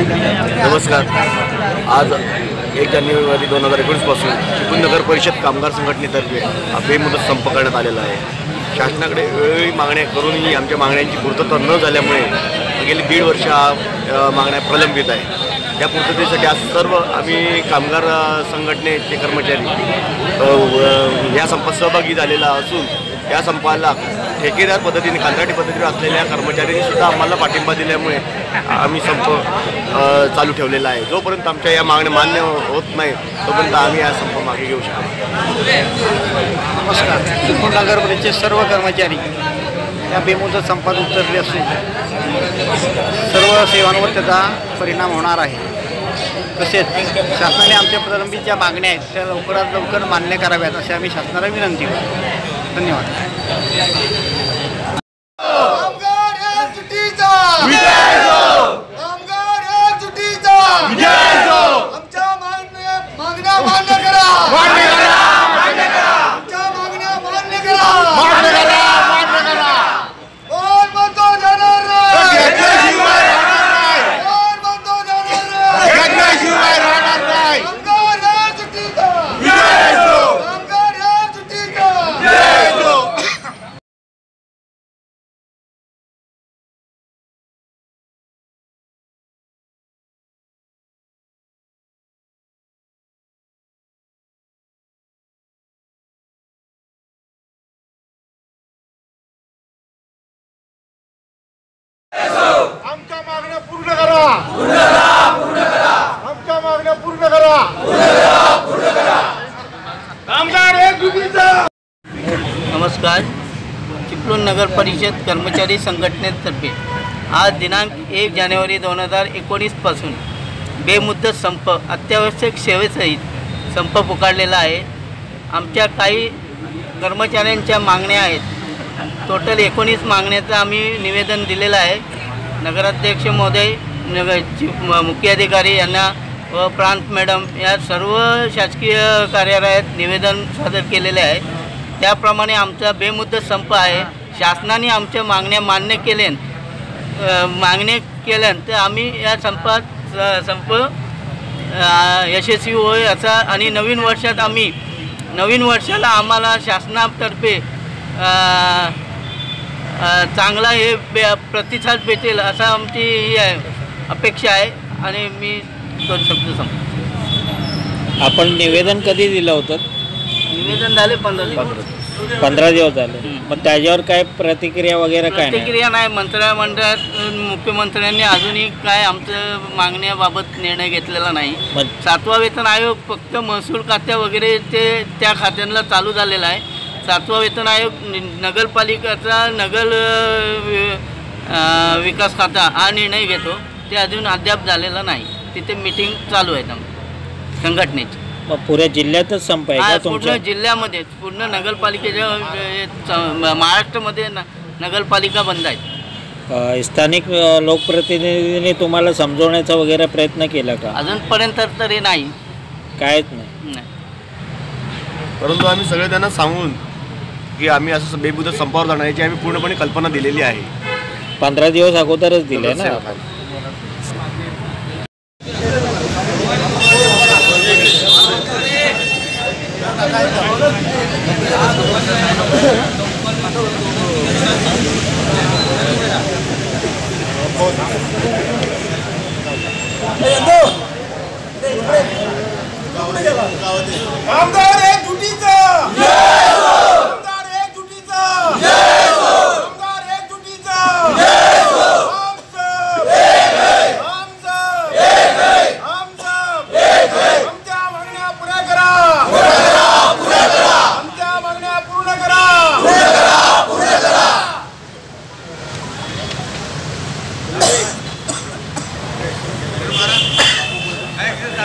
नमस्कार. आज एक जानेवारी दोन हजार एकोणीसपासून चिपळूण नगर परिषद कामगार संघटनेतर्फे हा बेमुदत संप करण्यात आलेला आहे. शासनाकडे वेळोवेळी मागण्या करूनही आमच्या मागण्यांची पूर्तता न झाल्यामुळे गेली दीड वर्ष हा मागण्या प्रलंबित आहे. त्या पूर्ततेसाठी आज सर्व आम्ही कामगार संघटनेचे कर्मचारी या संपात सहभागी झालेला असून या संपाला ठेकेदार पद्धतीने कंत्राटी पद्धतीने असलेल्या कर्मचाऱ्यांनी सुद्धा आम्हाला पाठिंबा दिल्यामुळे आम्ही संप चालू ठेवलेला आहे. जोपर्यंत आमच्या या मागण्या मान्य होत नाही तोपर्यंत आम्ही हा संप मागे घेऊ शकतो नमस्कार. चिपळूण नगरमध्येचे सर्व कर्मचारी या बेमुदत संपात उतरले असून सर्व सेवांवर त्याचा परिणाम होणार आहे. तसेच शासनाने आमच्या प्रलंबित ज्या मागण्या आहेत त्या लवकरात लवकर मान्य कराव्यात अशी आम्ही शासनाला विनंती करतो. धन्यवाद कामगार एक जुटीचा कामगार एक जुटीचा आमच्या मागण्या मागण्या मान्य करा आमच्या मागण्या मान्य करा कोण म्हणतो देणार नाही कोण म्हणतो देणार नाही कामगार एक जुटीचा कामगार एक जुटीचा आमच्या मागण्या पूर्ण करा. आमच्या मागण्या पूर्ण करा. कामगार एक जुटीचा नमस्कार. चिपळूण नगर परिषद कर्मचारी संघटनेतर्फे आज दिनांक एक जानेवारी दोन हजार एकोणीसपासून बेमुदत संप अत्यावश्यक सेवेसहित संप पुकारलेला आहे. आमच्या काही कर्मचाऱ्यांच्या मागण्या आहेत. टोटल एकोणीस मागण्याचं आम्ही निवेदन दिलेलं आहे. नगराध्यक्ष महोदय नगर म- मुख्याधिकारी यांना व प्रांत मॅडम या सर्व शासकीय कार्यालयात निवेदन सादर केलेले आहे. त्याप्रमाणे आमचा बेमुद्दत संप आहे. शासनाने आमच्या मागण्या मान्य केल्या मागणे केल्यान तर आम्ही या संपात स- संप यशस्वी होय असा आणि नवीन वर्षात आम्ही नवीन वर्षाला आम्हाला शासनातर्फे चांगला हे बे प्रतिसाद भेटेल असा आमची ही आहे अपेक्षा आहे आणि मी दोन शब्द सांगतो. आपण निवेदन कधी दिलं होतं? निवेदन झाले पंधरा दिवस. पंधरा दिवस. झाले. मग त्याच्यावर काय प्रतिक्रिया वगैरे काय नाही? प्रतिक्रिया नाही मंत्रिमंडळात अ, मुख्यमंत्र्यांनी अजूनही काय आमचं मागण्याबाबत निर्णय घेतलेला नाही. मग सातवा वेतन आयोग फक्त महसूल खात्या वगैरे ते त्या खात्यांना चालू झालेला आहे. सातवा वेतन आयोग नगरपालिकाचा नगर विकास खाता हा निर्णय घेतो. ते अजून अद्याप झालेला नाही. तिथे मिटिंग चालू आहे आमची संघटनेची. मग पुऱ्या जिल्ह्यातच संप आहे हा, पूर्ण तुमच्या? जिल्ह्यामध्ये पूर्ण नगरपालिकेच्या अ, च- महाराष्ट्रामध्ये न- नगरपालिका बंद आहेत. अ, स्थानिक अ, लोकप्रतिनिधींनी तुम्हाला समजवण्याचा वगैरे प्रयत्न केला का? अजूनपर्यंत तरी नाही. कायच नाही. नाही. परंतु आम्ही सगळे त्यांना सांगून की आम्ही असं बेमुदत संपावर जाणार याची आम्ही पूर्णपणे कल्पना दिलेली आहे. पंधरा दिवस अगोदरच दिले ना?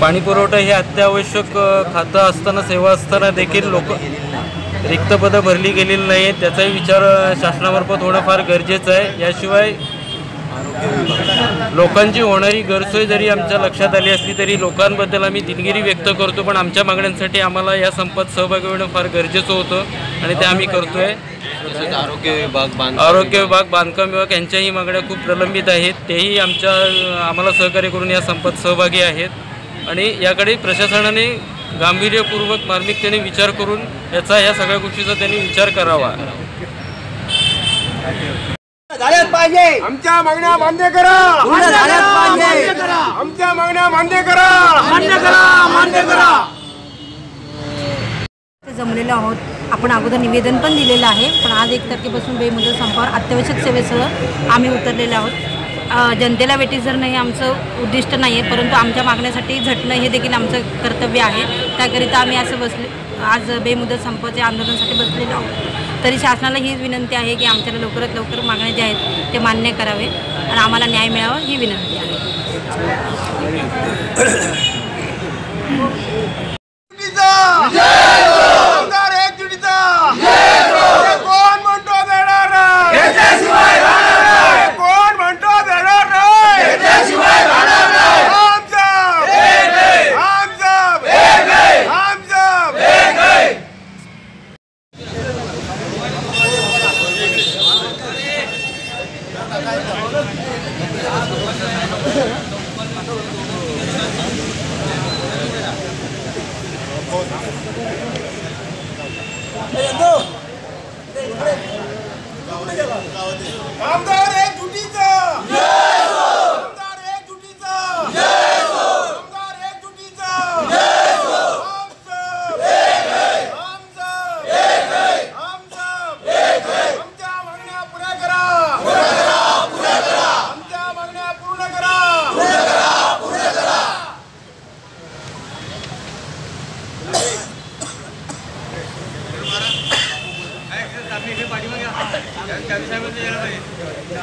पाणी पुरवठा हे अत्यावश्यक खातं असताना सेवा असताना देखील लोक रिक्त पदं भरली गेलेली नाही आहेत त्याचाही विचार शासनामार्फत होणं फार गरजेचं आहे. याशिवाय लोकांची होणारी गैरसोय जरी आमच्या लक्षात आली असली तरी लोकांबद्दल आम्ही दिलगिरी व्यक्त करतो पण आमच्या मागण्यांसाठी आम्हाला या संपात सहभागी होणं फार गरजेचं होतं आणि ते आम्ही करतोय. आरोग्य विभाग. आरोग्य विभाग बांधकाम विभाग यांच्याही मागण्या खूप प्रलंबित आहेत. तेही आमच्या आम्हाला सहकार्य करून या संपात सहभागी आहेत. आणि याकडे प्रशासनाने गांभीर्यपूर्वक मार्मिकतेने विचार करून याचा या सगळ्या गोष्टीचा त्यांनी विचार करावा. झाल्याच पाहिजे. आमच्या मागण्या मान्य करा. पूर्ण झाल्याच पाहिजे. आमच्या मागण्या मान्य करा. मान्य करा मान्य करा. ते जमलेलो आहोत. आपण अगोदर निवेदन पण दिलेलं आहे पण आज एक तारखेपासून बेमुदत संपावर अत्यावश्यक सेवेसह आम्ही उतरलेले आहोत. जनतेला वेटीस धरणं हे आमचं उद्दिष्ट नाही आहे परंतु आमच्या मागण्यासाठी झटणं हे देखील आमचं कर्तव्य आहे. त्याकरिता आम्ही असं बसले आज बेमुदत संपाच्या आंदोलनासाठी बसलेलो आहोत. तरी शासनाला हीच विनंती आहे की आमच्याला लवकरात लवकर मागण्या ज्या आहेत ते मान्य करावे आणि आम्हाला न्याय मिळावा ही विनंती आहे आमदार एकजुटीचा हे कोण म्हणतो देणार नाही हे कोण म्हणतो देणार नाही आमचं आमचं आमचं आमदार एकजुटीचा आमदार एकजुटीचा आमदार एकजुटीचा आमचं आमचं आमच्या मागण्या पुऱ्या करा आमच्या मागण्या पूर्ण करा साहेब